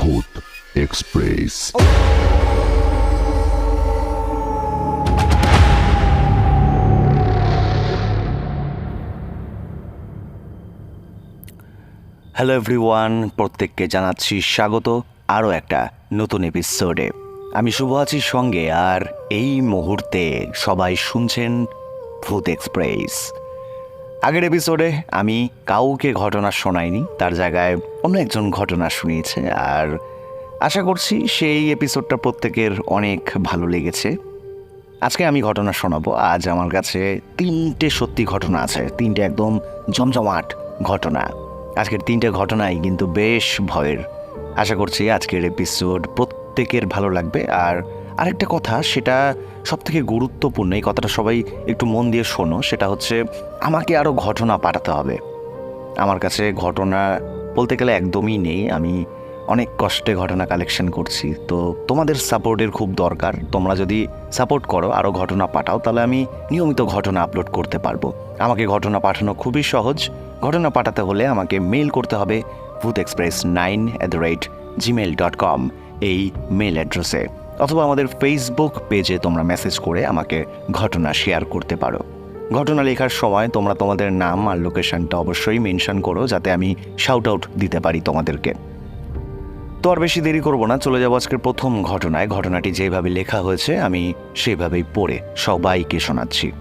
ভূত express hello everyone প্রত্যেককে জানাচ্ছি স্বাগত, আরও একটা নতুন এপিসোডে আমি শুভ আছি সঙ্গে, আর এই মুহূর্তে সবাই শুনছেন ভূত এক্সপ্রেস আগের এপিসোডে আমি কাউকে ঘটনা শোনাইনি, তার জায়গায় অন্য একজন ঘটনা শুনিয়েছে, আর আশা করছি সেই এপিসোডটা প্রত্যেকের অনেক ভালো লেগেছে। আজকে আমি ঘটনা শোনাবো, আজ আমার কাছে তিনটে সত্যি ঘটনা আছে, তিনটে একদম জমজমাট ঘটনা। আজকের তিনটে ঘটনাই কিন্তু বেশ ভয়ের। আশা করছি আজকের এপিসোড প্রত্যেকের ভালো লাগবে, আর আরেকটা কথা, সেটা সব থেকে গুরুত্বপূর্ণ, এই কথাটা সবাই একটু মন দিয়ে শোনো, সেটা হচ্ছে আমাকে আরও ঘটনা পাঠাতে হবে। আমার কাছে ঘটনা বলতে গেলে একদমই নেই, আমি অনেক কষ্টে ঘটনা কালেকশন করছি। তো তোমাদের সাপোর্টের খুব দরকার, তোমরা যদি সাপোর্ট করো আরও ঘটনা পাঠাও, তাহলে আমি নিয়মিত ঘটনা আপলোড করতে পারব। আমাকে ঘটনা পাঠানো খুবই সহজ, ঘটনা পাঠাতে হলে আমাকে মেল করতে হবে Bhoot express nine at the rate Gmail dot com এই মেল অ্যাড্রেসে অথবা আমাদের ফেসবুক পেজে তোমরা মেসেজ করে আমাকে ঘটনা শেয়ার করতে পারো। ঘটনা লেখার সময় তোমরা তোমাদের নাম আর লোকেশনটা অবশ্যই মেনশন করো যাতে আমি শাউট আউট দিতে পারি তোমাদেরকে। তো আর বেশি দেরি করব না, চলে যাব আজকের প্রথম ঘটনায়। ঘটনাটি যেভাবে লেখা হয়েছে, আমি সেভাবেই পড়ে সবাইকে শোনাচ্ছি।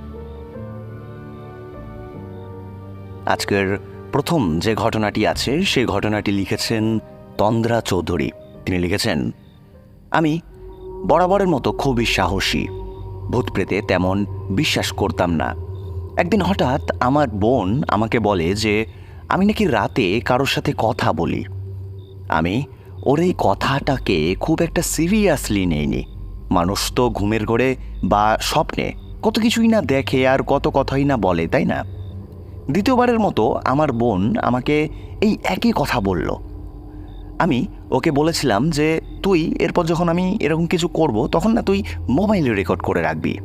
আজকের প্রথম যে ঘটনাটি আছে, সেই ঘটনাটি লিখেছেন তন্দ্রা চৌধুরী। তিনি লিখেছেন, আমি বরাবরের মতো খুবই সাহসী। ভূত প্রেতে তেমন বিশ্বাস করতাম না। একদিন হঠাৎ আমার বোন আমাকে বলে যে, আমি নাকি রাতে কারোর সাথে কথা বলি। আমি ওর এই কথাটাকে খুব একটা সিরিয়াসলি নেইনি। মানুষ তো ঘুমের ঘরে বা স্বপ্নে কত কিছুই না দেখে আর কত কথাই না বলে, তাই না? দ্বিতীয়বারের মতো আমার বোন আমাকে এই একই কথা বলল। আমি ওকে বলেছিলাম যে, তুই এরপর যখন আমি এরকম কিছু করব, তখন না তুই মোবাইলে রেকর্ড করে রাখবি।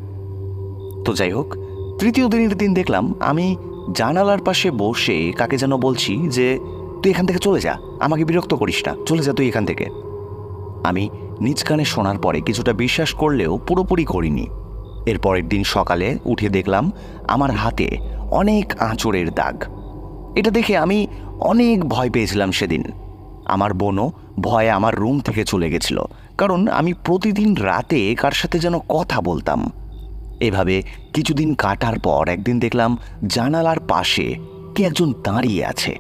তো যাই হোক, তৃতীয় দিনের দিন দেখলাম আমি জানালার পাশে বসে কাকে যেন বলছি যে, তুই এখান থেকে চলে যা, আমাকে বিরক্ত করিস না, চলে যা তুই এখান থেকে। আমি নিজ কানে শোনার পরে কিছুটা বিশ্বাস করলেও পুরোপুরি করিনি। এর পরের দিন সকালে উঠে দেখলাম আমার হাতে অনেক আঁচড়ের দাগ। এটা দেখে আমি অনেক ভয় পেয়েছিলাম সেদিন। আমার বোনও ভয়ে আমার রুম থেকে চলে গেছিল, কারণ আমি প্রতিদিন রাতে কার সাথে যেন কথা বলতাম। এভাবে কিছুদিন কাটার পর একদিন দেখলাম জানালার পাশে কে একজন দাঁড়িয়ে আছে।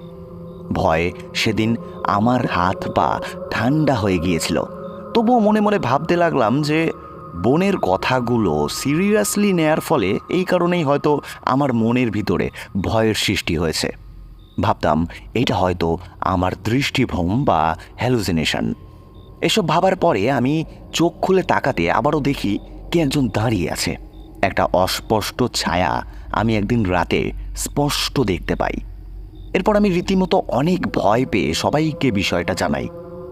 ভয়ে সেদিন আমার হাত পা ঠান্ডা হয়ে গিয়েছিল। তবুও মনে মনে ভাবতে লাগলাম যে বোনের কথাগুলো সিরিয়াসলি নেয়ার ফলে এই কারণেই হয়তো আমার মনের ভিতরে ভয়ের সৃষ্টি হয়েছে। ভাবতাম এটা হয়তো আমার দৃষ্টিভ্রম বা হ্যালুসিনেশন এসব ভাবার পরে আমি চোখ খুলে তাকাতে আবারও দেখি কে একজন দাঁড়িয়ে আছে। একটা অস্পষ্ট ছায়া আমি একদিন রাতে স্পষ্ট দেখতে পাই। এরপর আমি রীতিমতো অনেক ভয় পেয়ে সবাইকে বিষয়টা জানাই।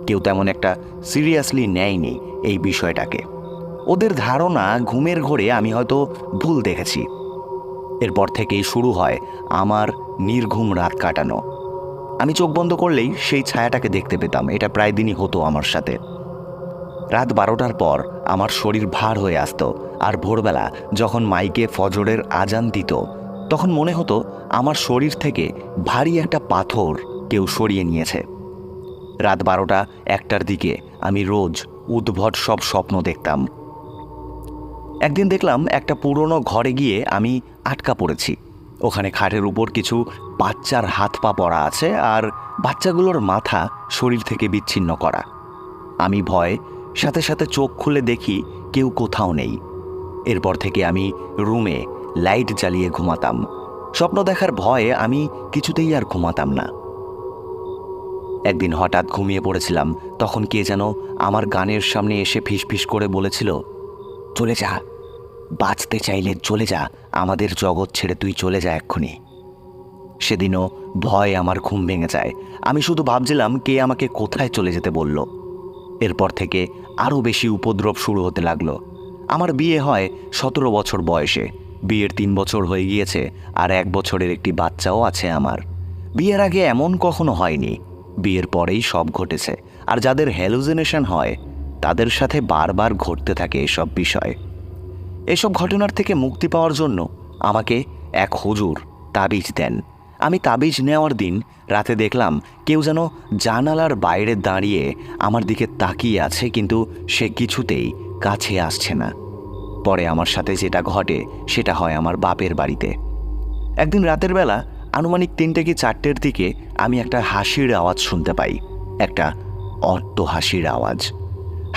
কেউ তেমন একটা সিরিয়াসলি নেয়নি এই বিষয়টাকে। ওদের ধারণা ঘুমের ঘোরে আমি হয়তো ভুল দেখেছি। এরপর থেকেই শুরু হয় আমার নির্ঘুম রাত কাটানো। আমি চোখ বন্ধ করলেই সেই ছায়াটাকে দেখতে পেতাম, এটা প্রায় দিনই হতো আমার সাথে। রাত বারোটার পর আমার শরীর ভার হয়ে আসতো, আর ভোরবেলা যখন মাইকে ফজরের আজান দিত, তখন মনে হতো আমার শরীর থেকে ভারী একটা পাথর কেউ সরিয়ে নিয়েছে। রাত বারোটা একটার দিকে আমি রোজ উদ্ভট সব স্বপ্ন দেখতাম। একদিন দেখলাম একটা পুরনো ঘরে গিয়ে আমি আটকা পড়েছি। ওখানে খাটের উপর কিছু বাচ্চার হাত পা পড়া আছে আর বাচ্চাগুলোর মাথা শরীর থেকে বিচ্ছিন্ন করা। আমি ভয় সাথে সাথে চোখ খুলে দেখি কেউ কোথাও নেই। এরপর থেকে আমি রুমে লাইট জ্বালিয়ে ঘুমাতাম। স্বপ্ন দেখার ভয়ে আমি কিছুতেই আর ঘুমাতাম না। একদিন হঠাৎ ঘুমিয়ে পড়েছিলাম, তখন কে যেন আমার গানের সামনে এসে ফিসফিস করে বলেছিল, চলে যা। বাঁচতে চাইলে চলে যা, আমাদের জগৎ ছেড়ে তুই চলে যা এক্ষুনি। সেদিনও ভয় আমার ঘুম ভেঙে যায়। আমি শুধু ভাবছিলাম কে আমাকে কোথায় চলে যেতে বলল। এরপর থেকে আরও বেশি উপদ্রব শুরু হতে লাগল। আমার বিয়ে হয় সতেরো বছর বয়সে। বিয়ের তিন বছর হয়ে গিয়েছে আর এক বছরের একটি বাচ্চাও আছে আমার। বিয়ের আগে এমন কখনো হয়নি। বিয়ের পরেই সব ঘটেছে। আর যাদের হ্যালুজিনেশন হয়, তাদের সাথে বারবার ঘটতে থাকে এসব বিষয়। এসব ঘটনার থেকে মুক্তি পাওয়ার জন্য আমাকে এক হুজুর তাবিজ দেন। আমি তাবিজ নেওয়ার দিন রাতে দেখলাম কেউ যেন জানালার বাইরে দাঁড়িয়ে আমার দিকে তাকিয়ে আছে, কিন্তু সে কিছুতেই কাছে আসছে না। পরে আমার সাথে যেটা ঘটে সেটা হয় আমার বাপের বাড়িতে। একদিন রাতের বেলা আনুমানিক তিনটে কি চারটের দিকে আমি একটা হাসির আওয়াজ শুনতে পাই, একটা অট্ট হাসির আওয়াজ।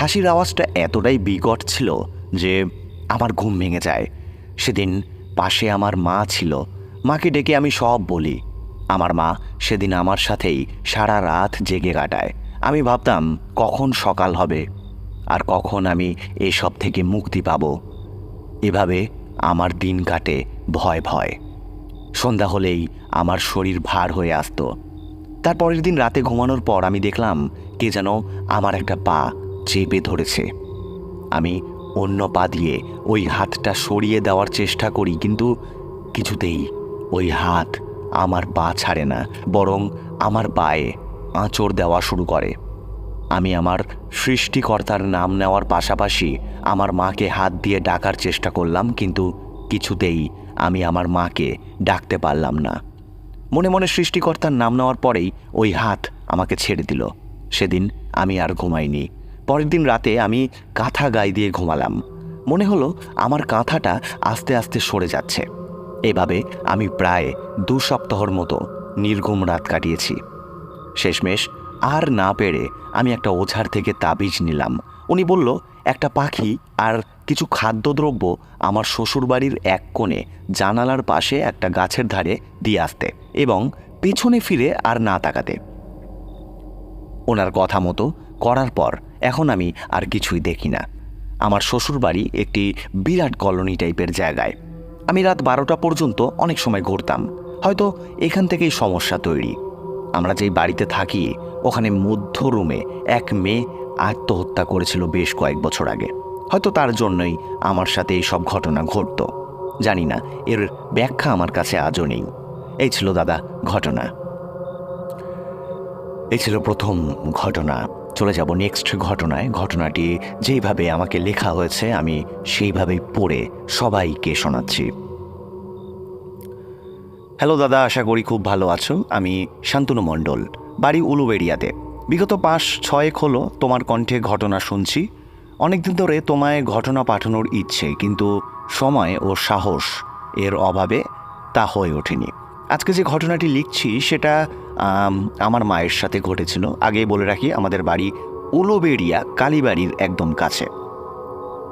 হাসির আওয়াজটা এতটাই বিকট ছিল যে আমার ঘুম ভেঙে যায়। সেদিন পাশে আমার মা ছিল। মাকে ডেকে আমি সব বলি। আমার মা সেদিন আমার সাথেই সারা রাত জেগে কাটায়। আমি ভাবতাম, কখন সকাল হবে? আর কখন আমি এসব থেকে মুক্তি পাব? এভাবে আমার দিন কাটে ভয় ভয়। সন্ধ্যা হলেই আমার শরীর ভার হয়ে আসতো। তার পরের দিন রাতে ঘুমানোর পর আমি দেখলাম, কে যেন আমার একটা পা চেপে ধরেছে। আমি অন্য পা দিয়ে ওই হাতটা সরিয়ে দেওয়ার চেষ্টা করি, কিন্তু কিছুতেই ওই হাত আমার পা ছাড়ে না, বরং আমার পায়ে আঁচড় দেওয়া শুরু করে। আমি আমার সৃষ্টিকর্তার নাম নেওয়ার পাশাপাশি আমার মাকে হাত দিয়ে ডাকার চেষ্টা করলাম, কিন্তু কিছুতেই আমি আমার মাকে ডাকতে পারলাম না। মনে মনে সৃষ্টিকর্তার নাম নেওয়ার পরেই ওই হাত আমাকে ছেড়ে দিল। সেদিন আমি আর ঘুমাইনি। পরের দিন রাতে আমি কাঁথা গায়ে দিয়ে ঘুমালাম। মনে হলো আমার কাঁথাটা আস্তে আস্তে সরে যাচ্ছে। এভাবে আমি প্রায় দু সপ্তাহর মতো নির্ঘুম রাত কাটিয়েছি। শেষমেশ আর না পেরে আমি একটা ওঝার থেকে তাবিজ নিলাম। উনি বলল, একটা পাখি আর কিছু খাদ্যদ্রব্য আমার শ্বশুরবাড়ির এক কোণে জানালার পাশে একটা গাছের ধারে দিয়ে আসতে এবং পেছনে ফিরে আর না তাকাতে। ওনার কথা মতো করার পর এখন আমি আর কিছুই দেখি না। আমার শ্বশুরবাড়ি একটি বিরাট কলোনি টাইপের জায়গায়। আমি রাত বারোটা পর্যন্ত অনেক সময় ঘুরতাম। হয়তো এখান থেকেই সমস্যা তৈরি। আমরা যেই বাড়িতে থাকি, ওখানে মধ্য রুমে এক মেয়ে আত্মহত্যা করেছিল বেশ কয়েক বছর আগে। হয়তো তার জন্যই আমার সাথে এই সব ঘটনা ঘটতো। জানি না, এর ব্যাখ্যা আমার কাছে আজও নেই। এই ছিল দাদা, ঘটনা। এই ছিল প্রথম ঘটনা। চলে যাব নেক্সট ঘটনায়। ঘটনাটি যেইভাবে আমাকে লেখা হয়েছে, আমি সেইভাবেই পড়ে সবাইকে শোনাচ্ছি। হ্যালো দাদা, আশা করি খুব ভালো আছো। আমি শান্তনু মণ্ডল, বাড়ি উলুবেড়িয়াতে। বিগত পাঁচ ছয়েক হলো তোমার কণ্ঠে ঘটনা শুনছি। অনেকদিন ধরে তোমায় ঘটনা পাঠানোর ইচ্ছে, কিন্তু সময় ও সাহস এর অভাবে তা হয়ে ওঠেনি। আজকে যে ঘটনাটি লিখছি, সেটা আমার মায়ের সাথে ঘটেছিল। আগে বলে রাখি, আমাদের বাড়ি উলুবেড়িয়া, কালীবাড়ির একদম কাছে।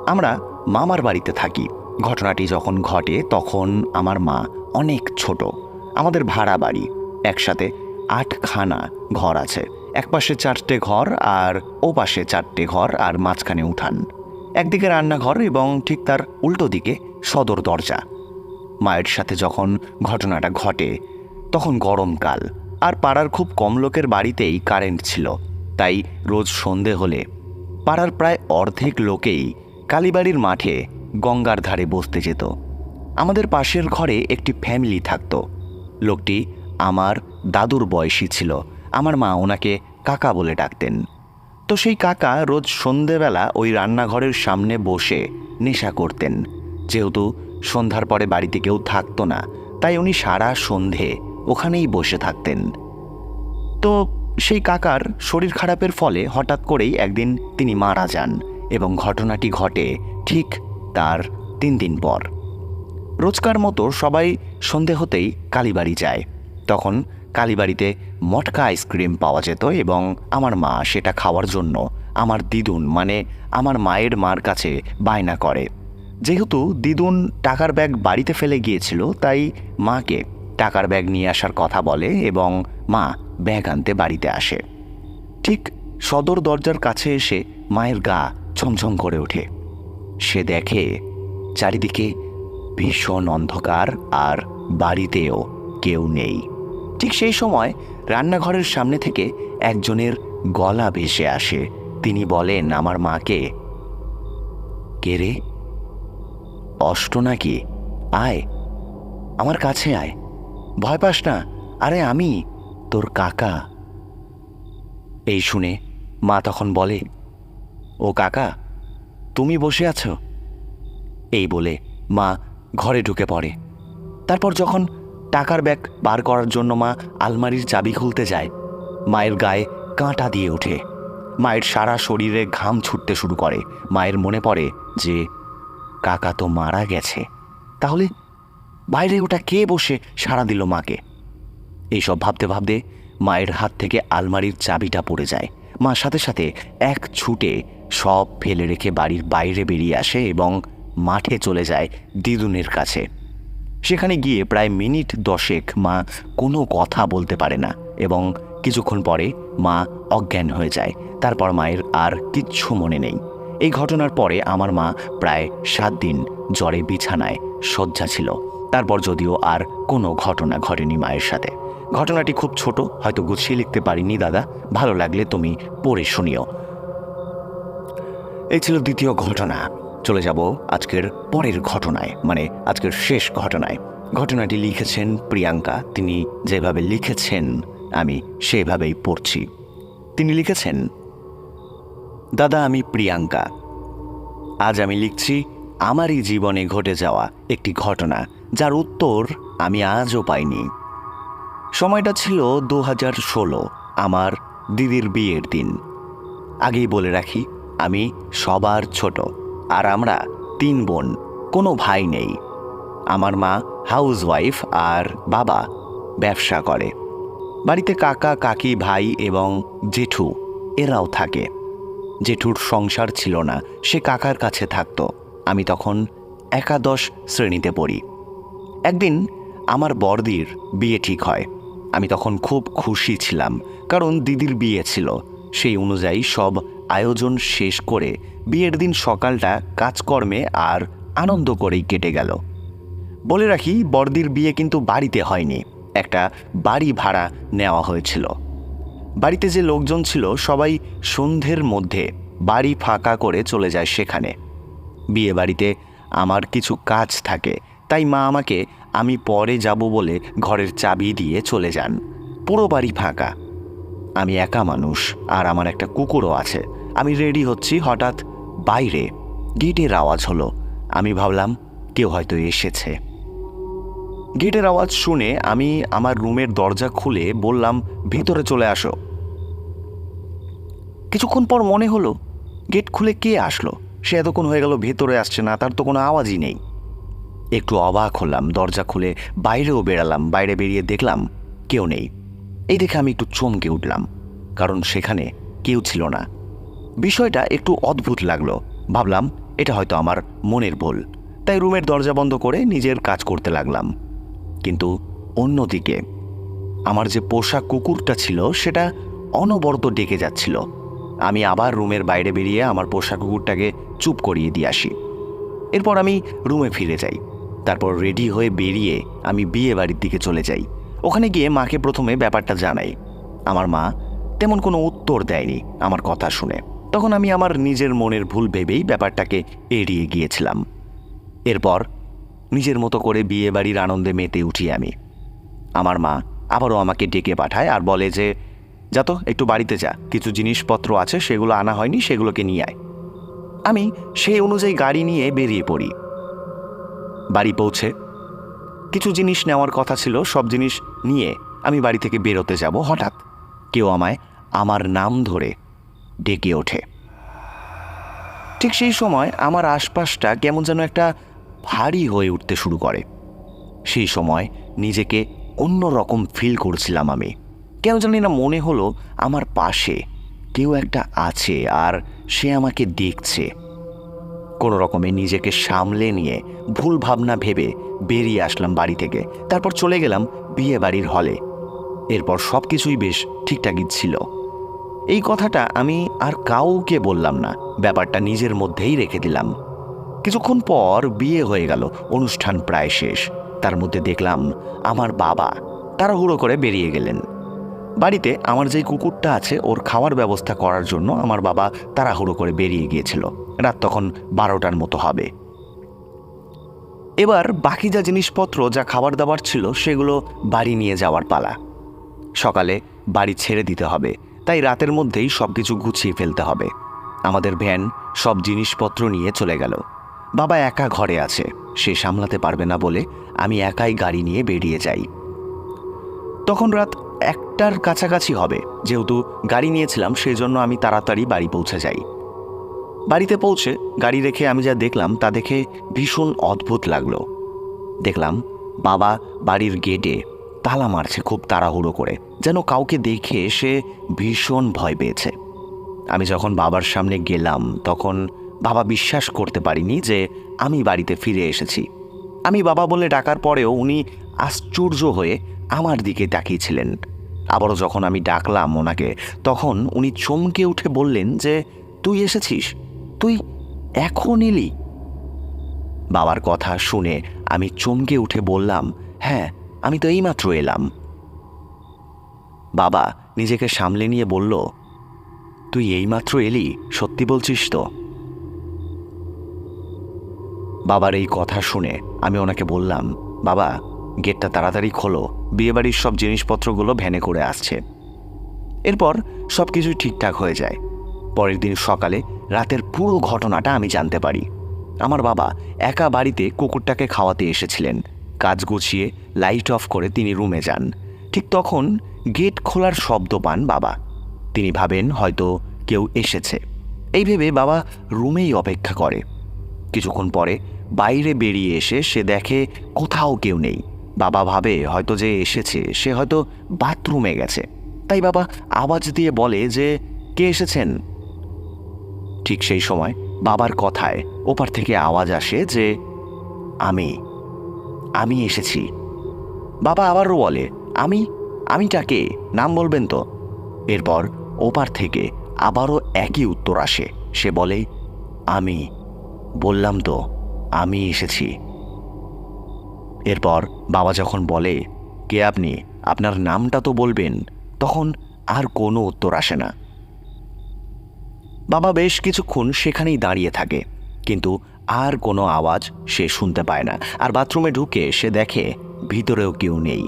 আমরা মামার বাড়িতে থাকি। ঘটনাটি যখন ঘটে, তখন আমার মা অনেক ছোট। আমাদের ভাড়া বাড়ি। একসাথে আটখানা ঘর আছে। এক পাশে চারটে ঘর আর ও পাশে চারটে ঘর আর মাঝখানে উঠান। একদিকে রান্নাঘর এবং ঠিক তার উল্টো দিকে সদর দরজা। মায়ের সাথে যখন ঘটনাটা ঘটে, তখন গরমকাল। আর পাড়ার খুব কম লোকের বাড়িতেই কারেন্ট ছিল। তাই রোজ সন্ধে হলে পাড়ার প্রায় অর্ধেক লোকেই কালীবাড়ির মাঠে গঙ্গার ধারে বসতে যেত। আমাদের পাশের ঘরে একটি ফ্যামিলি থাকতো। লোকটি আমার দাদুর বয়সী ছিল। আমার মা ওনাকে কাকা বলে ডাকতেন। তো সেই কাকা রোজ সন্ধেবেলা ওই রান্নাঘরের সামনে বসে নেশা করতেন। যেহেতু সন্ধ্যার পরে বাড়িতে কেউ থাকতো না, তাই উনি সারা সন্ধে ওখানেই বসে থাকতেন। তো সেই কাকার শরীর খারাপের ফলে হঠাৎ করেই একদিন তিনি মারা যান এবং ঘটনাটি ঘটে ঠিক তার তিন দিন পর। রোজকার মতো সবাই সন্ধে হতেই কালীবাড়ি যায়। তখন কালীবাড়িতে মটকা আইসক্রিম পাওয়া যেত এবং আমার মা সেটা খাওয়ার জন্য আমার দিদুন মানে আমার মায়ের মার কাছে বায়না করে। যেহেতু দিদুন টাকার ব্যাগ বাড়িতে ফেলে গিয়েছিল, তাই মাকে টাকার ব্যাগ নিয়ে আসার কথা বলে এবং মা ব্যাগ আনতে বাড়িতে আসে। ঠিক সদর দরজার কাছে এসে মায়ের গা ছমছম করে ওঠে। সে দেখে চারিদিকে ভীষণ অন্ধকার আর বাড়িতেও কেউ নেই। ঠিক সেই সময় রান্নাঘরের সামনে থেকে একজনের গলা ভেসে আসে। তিনি বলেন, আমার মাকে। কে রে? অষ্ট নাকি? আয়, আমার কাছে আয়। ভয় পাস না। আরে আমি, তোর কাকা। এই শুনে মা তখন বলে, ও কাকা, তুমি বসে আছো? এই বলে মা ঘরে ঢুকে পড়ে। তারপর যখন টাকার ব্যাগ বার করার জন্য মা আলমারির চাবি খুলতে যায়, মায়ের গায়ে কাঁটা দিয়ে ওঠে। মায়ের সারা শরীরে ঘাম ছুটতে শুরু করে। মায়ের মনে পড়ে যে, কাকা তো মারা গেছে। তাহলে বাইরে ওটা কে বসে সাড়া দিল মাকে? এইসব ভাবতে ভাবতে মায়ের হাত থেকে আলমারির চাবিটা পড়ে যায়। মা সাথে সাথে এক ছুটে সব ফেলে রেখে বাড়ির বাইরে বেরিয়ে আসে এবং মাঠে চলে যায় দিদুনের কাছে। সেখানে গিয়ে প্রায় মিনিট দশেক মা কোনো কথা বলতে পারে না এবং কিছুক্ষণ পরে মা অজ্ঞান হয়ে যায়। তারপর মায়ের আর কিচ্ছু মনে নেই। এই ঘটনার পরে আমার মা প্রায় সাত দিন জ্বরে বিছানায় শয্যা ছিল। তারপর যদিও আর কোনো ঘটনা ঘটেনি মায়ের সাথে। ঘটনাটি খুব ছোট, হয়তো গুছিয়ে লিখতে পারিনি, দাদা। ভালো লাগলে তুমি পড়ে শুনিও। এই ছিল দ্বিতীয় ঘটনা। চলে যাব আজকের পরের ঘটনায় মানে আজকের শেষ ঘটনায়। ঘটনাটি লিখেছেন প্রিয়াঙ্কা। তিনি যেভাবে লিখেছেন, আমি সেভাবেই পড়ছি। তিনি লিখেছেন, দাদা, আমি প্রিয়াঙ্কা। আজ আমি লিখছি, আমারই জীবনে ঘটে যাওয়া একটি ঘটনা। যার উত্তর আমি আজও পাইনি। সময়টা ছিল দু হাজার ষোলো, আমার দিদির বিয়ের দিন। আগেই বলে রাখি, আমি সবার ছোট, আর আমরা তিন বোন, কোনো ভাই নেই। আমার মা হাউসওয়াইফ আর বাবা ব্যবসা করে। বাড়িতে কাকা, কাকি, ভাই এবং জেঠু, এরাও থাকে। জেঠুর সংসার ছিল না, সে কাকার কাছে থাকতো। আমি তখন একাদশ শ্রেণীতে পড়ি। একদিন আমার বর্দির বিয়ে ঠিক হয়। আমি তখন খুব খুশি ছিলাম, কারণ দিদির বিয়ে ছিল। সেই অনুযায়ী সব আয়োজন শেষ করে বিয়ের দিন সকালটা কাজকর্মে আর আনন্দ করেই কেটে গেল। বলে রাখি বর্দির বিয়ে কিন্তু বাড়িতে হয়নি, একটা বাড়ি ভাড়া নেওয়া হয়েছিল। বাড়িতে যে লোকজন ছিল সবাই সন্ধ্যের মধ্যে বাড়ি ফাঁকা করে চলে যায় সেখানে। বিয়ে বাড়িতে আমার কিছু কাজ থাকে তাই মা আমাকে, আমি পরে যাব বলে ঘরের চাবি দিয়ে চলে যান। পুরো বাড়ি ফাঁকা। আমি একা মানুষ, আর আমার একটা কুকুরও আছে। আমি রেডি হচ্ছি হঠাৎ বাইরে। গেটের আওয়াজ হলো। আমি ভাবলাম, কেউ হয়তো এসেছে। গেটের আওয়াজ শুনে আমি আমার রুমের দরজা খুলে বললাম, ভেতরে চলে আসো। কিছুক্ষণ পর মনে হলো, গেট খুলে কে আসলো? সে এতক্ষণ হয়ে গেল, ভেতরে আসছে না, তার তো কোনো আওয়াজই নেই। একটু অবাক হলাম, দরজা খুলে বাইরেও বেরালাম বাইরে বেরিয়ে দেখলাম কেউ নেই। এই দেখে আমি একটু চমকে উঠলাম, কারণ সেখানে কেউ ছিল না। বিষয়টা একটু অদ্ভুত লাগল। ভাবলাম, এটা হয়তো আমার মনের ভুল। তাই রুমের দরজা বন্ধ করে নিজের কাজ করতে লাগলাম। কিন্তু অন্যদিকে আমার যে পোষা কুকুরটা ছিল, সেটা অনবরত ডেকে যাচ্ছিল। আমি আবার রুমের বাইরে বেরিয়ে আমার পোষা কুকুরটাকে চুপ করিয়ে দিয়ে আসি। এরপর আমি রুমে ফিরে যাই। তারপর রেডি হয়ে বেরিয়ে আমি বিয়ে বাড়ির দিকে চলে যাই। ওখানে গিয়ে মাকে প্রথমে ব্যাপারটা জানাই। আমার মা তেমন কোনো উত্তর দেয়নি আমার কথা শুনে। তখন আমি আমার নিজের মনের ভুল ভেবেই ব্যাপারটাকে এড়িয়ে গিয়েছিলাম। এরপর নিজের মতো করে বিয়ে বাড়ির আনন্দে মেতে উঠি আমি। আমার মা আবারও আমাকে ডেকে পাঠায় আর বলে যে, যা তো, একটু বাড়িতে যা। কিছু জিনিসপত্র আছে, সেগুলো আনা হয়নি, সেগুলোকে নিয়ে আয়। আমি সেই অনুযায়ী গাড়ি নিয়ে বেরিয়ে পড়ি। বাড়ি পৌঁছে। কিছু জিনিস নেওয়ার কথা ছিল, সব জিনিস নিয়ে আমি বাড়ি থেকে বেরোতে যাব হঠাৎ। কেউ আমায় আমার নাম ধরে ডেকে ওঠে। ঠিক সেই সময় আমার আশপাশটা কেমন যেন একটা ভারী হয়ে উঠতে শুরু করে। সেই সময় নিজেকে অন্য রকম ফিল করছিলাম আমি। কেন জানি না মনে হলো আমার পাশে কেউ একটা আছে আর সে আমাকে দেখছে। কোনো রকমে নিজেকে সামলে নিয়ে ভুল ভাবনা ভেবে বেরিয়ে আসলাম বাড়ি থেকে। তারপর চলে গেলাম বিয়ে বাড়ির হলে। এরপর সব কিছুই বেশ ঠিকঠাকই ছিল। এই কথাটা আমি আর কাউকে বললাম না, ব্যাপারটা নিজের মধ্যেই রেখে দিলাম। কিছুক্ষণ পর বিয়ে হয়ে গেল, অনুষ্ঠান প্রায় শেষ। তার মধ্যে দেখলাম আমার বাবা তাড়াহুড়ো করে বেরিয়ে গেলেন। বাড়িতে আমার যেই কুকুরটা আছে, ওর খাওয়ার ব্যবস্থা করার জন্য আমার বাবা তাড়াহুড়ো করে বেরিয়ে গিয়েছিল। রাত তখন বারোটার মতো হবে। এবার বাকি যা জিনিসপত্র, যা খাবার দাবার ছিল, সেগুলো বাড়ি নিয়ে যাওয়ার পালা। সকালে বাড়ি ছেড়ে দিতে হবে, তাই রাতের মধ্যেই সব কিছু গুছিয়ে ফেলতে হবে। আমাদের ভ্যান সব জিনিসপত্র নিয়ে চলে গেল। বাবা একা ঘরে আছে, সে সামলাতে পারবে না বলে আমি একাই গাড়ি নিয়ে বেরিয়ে যাই। তখন রাত একটার কাছাকাছি হবে। যেহেতু গাড়ি নিয়েছিলাম সেই জন্য আমি তাড়াতাড়ি বাড়ি পৌঁছে যাই। বাড়িতে পৌঁছে গাড়ি রেখে আমি যা দেখলাম, তা দেখে ভীষণ অদ্ভুত লাগল। দেখলাম, বাবা বাড়ির গেটে তালা মারছে খুব তাড়াহুড়ো করে। যেন কাউকে দেখে সে ভীষণ ভয় পেয়েছে। আমি যখন বাবার সামনে গেলাম, তখন বাবা বিশ্বাস করতে পারিনি যে আমি বাড়িতে ফিরে এসেছি। আমি বাবা বলে ডাকার পরেও উনি আশ্চর্য হয়ে আমার দিকে তাকিয়েছিলেন। আবারও যখন আমি ডাকলাম ওনাকে, তখন উনি চমকে উঠে বললেন যে, তুই এসেছিস? তুই এখন এলি? বাবার কথা শুনে আমি চমকে উঠে বললাম হ্যাঁ আমি তো এইমাত্র এলাম। বাবা নিজেকে সামলে নিয়ে বলল, তুই এইমাত্র এলি? সত্যি বলছিস তো? বাবার এই কথা শুনে আমি ওনাকে বললাম, বাবা, গেটটা তাড়াতাড়ি খোলো। বিয়েবাড়ির সব জিনিসপত্রগুলো ভ্যানে করে আসছে। এরপর সব কিছু ঠিকঠাক হয়ে যায়। পরের দিন সকালে রাতের পুরো ঘটনাটা আমি জানতে পারি। আমার বাবা একা বাড়িতে কুকুরটাকে খাওয়াতে এসেছিলেন। কাজ গুছিয়ে লাইট অফ করে তিনি রুমে যান। ঠিক তখন গেট খোলার শব্দ পান বাবা। তিনি ভাবেন হয়তো কেউ এসেছে। এই ভেবে বাবা রুমেই অপেক্ষা করে। কিছুক্ষণ পরে বাইরে বেরিয়ে এসে সে দেখে কোথাও কেউ নেই। বাবা ভাবে হয়তো যে এসেছে, সে হয়তো বাথরুমে গেছে। তাই বাবা আওয়াজ দিয়ে বলে যে, কে এসেছেন? ঠিক সেই সময় বাবার কথায় ওপার থেকে আওয়াজ আসে যে, আমি আমি এসেছি। বাবা আবারও বলে, আমি, আমিটা কে? নাম বলবেন তো? এরপর ওপার থেকে আবারও একই উত্তর আসে। সে বলে, আমি, বললাম তো, আমি এসেছি। এরপর বাবা যখন বলে, কে আপনি? আপনার নামটা তো বলবেন, তখন আর কোনো উত্তর আসে না। বাবা বেশ কিছুক্ষণ সেখানেই দাঁড়িয়ে থাকে, কিন্তু আর কোনো আওয়াজ সে শুনতে পায় না, আর বাথরুমে ঢুকে সে দেখে ভিতরেও কেউ নেই।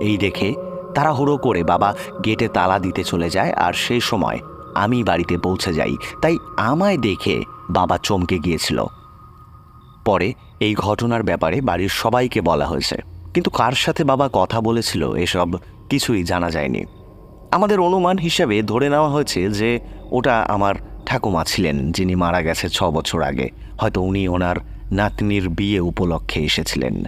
এই দেখে তাড়াহুড়ো করে বাবা গেটে তালা দিতে চলে যায়, আর সেই সময় আমি বাড়িতে পৌঁছে যাই, তাই আমায় দেখে বাবা চমকে গিয়েছিল। পরে এই ঘটনার ব্যাপারে বাড়ির সবাইকে বলা হয়েছে। কিন্তু কার সাথে বাবা কথা বলেছিল এসব কিছুই জানা যায়নি। আমাদের অনুমান হিসাবে ধরে নেওয়া হয়েছে যে ওটা আমার ঠাকুমা ছিলেন, যিনি মারা গেছে ছ বছর আগে। হয়তো উনি ওনার নাতনির বিয়ে উপলক্ষে এসেছিলেন।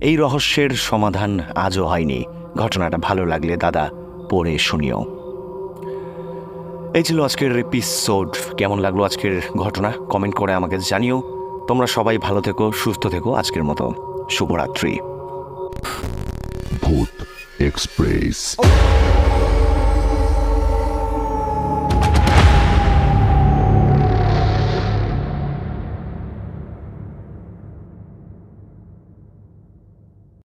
এই রহস্যের সমাধান আজও হয়নি। ঘটনাটা ভালো লাগলে দাদা পড়ে শুনিও। এই ছিল আজকের এপিসোড কেমন লাগল আজকের ঘটনা? কমেন্ট করে আমাকে জানিও। তোমরা সবাই ভালো থেকো সুস্থ থেকো আজকের মতো শুভরাত্রি ভূত Express.